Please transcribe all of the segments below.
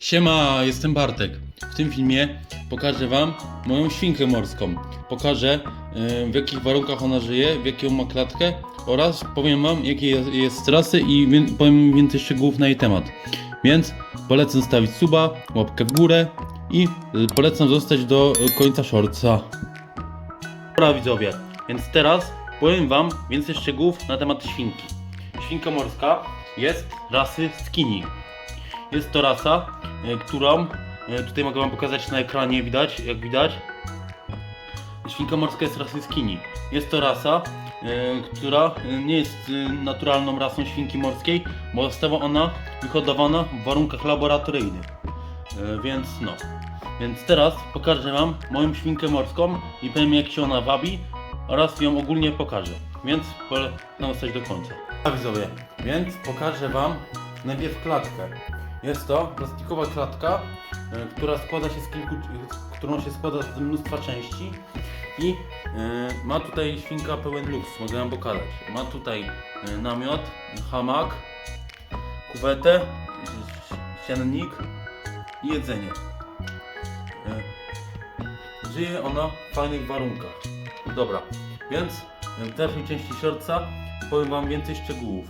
Siema, jestem Bartek. W tym filmie pokażę Wam moją świnkę morską. Pokażę e, w jakich warunkach ona żyje, w jaką ma klatkę oraz powiem Wam jakie jest, jest rasy i wie- powiem więcej szczegółów na jej temat. Więc polecam stawić suba, łapkę w górę i e, polecam zostać do e, końca shortsa. Dobra widzowie, więc teraz powiem Wam więcej szczegółów na temat świnki. Świnka morska jest rasy skinny. Jest to rasa, e, którą e, tutaj mogę Wam pokazać na ekranie, widać, jak widać. Świnka morska jest rasy skinny. Jest to rasa, e, która nie jest naturalną rasą świnki morskiej, bo została ona wyhodowana w warunkach laboratoryjnych. Więc no. Więc teraz pokażę Wam moją świnkę morską i powiem jak się ona wabi oraz ją ogólnie pokażę. Więc polecam zostać do końca. A widzowie, więc pokażę Wam najpierw klatkę. Jest to plastikowa klatka, e, która składa się z kilku, którą się składa z mnóstwa części i e, ma tutaj świnka pełen luks, mogę Wam pokazać. Ma tutaj e, namiot, hamak, kuwetę, siennik i jedzenie. Żyje ona w fajnych warunkach. Dobra, więc w dalszej części shortsa powiem Wam więcej szczegółów.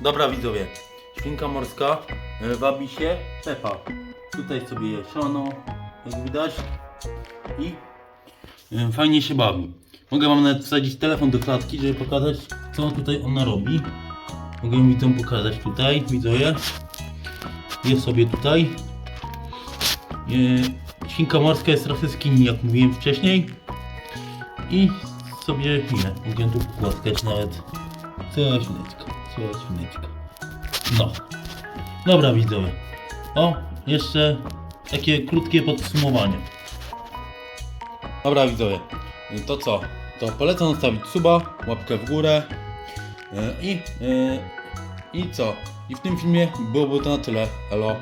Dobra widzowie, świnka morska e, wabi się Pepa. Tutaj sobie je siano, jak widać i e, fajnie się bawi. Mogę Wam nawet wsadzić telefon do klatki, żeby pokazać co tutaj ona robi. Mogę mi to pokazać tutaj, widzowie. Jest sobie tutaj. E, Świnka morska jest rasy skinny, jak mówiłem wcześniej. I sobie chwilę, mogę tu pogłaskać nawet. Cała świneczka, cała świneczka. No. Dobra widzowie. O, jeszcze takie krótkie podsumowanie. Dobra widzowie, to co? To polecam zostawić suba, łapkę w górę e, i, e, i co? I w tym filmie byłoby to na tyle. Elo.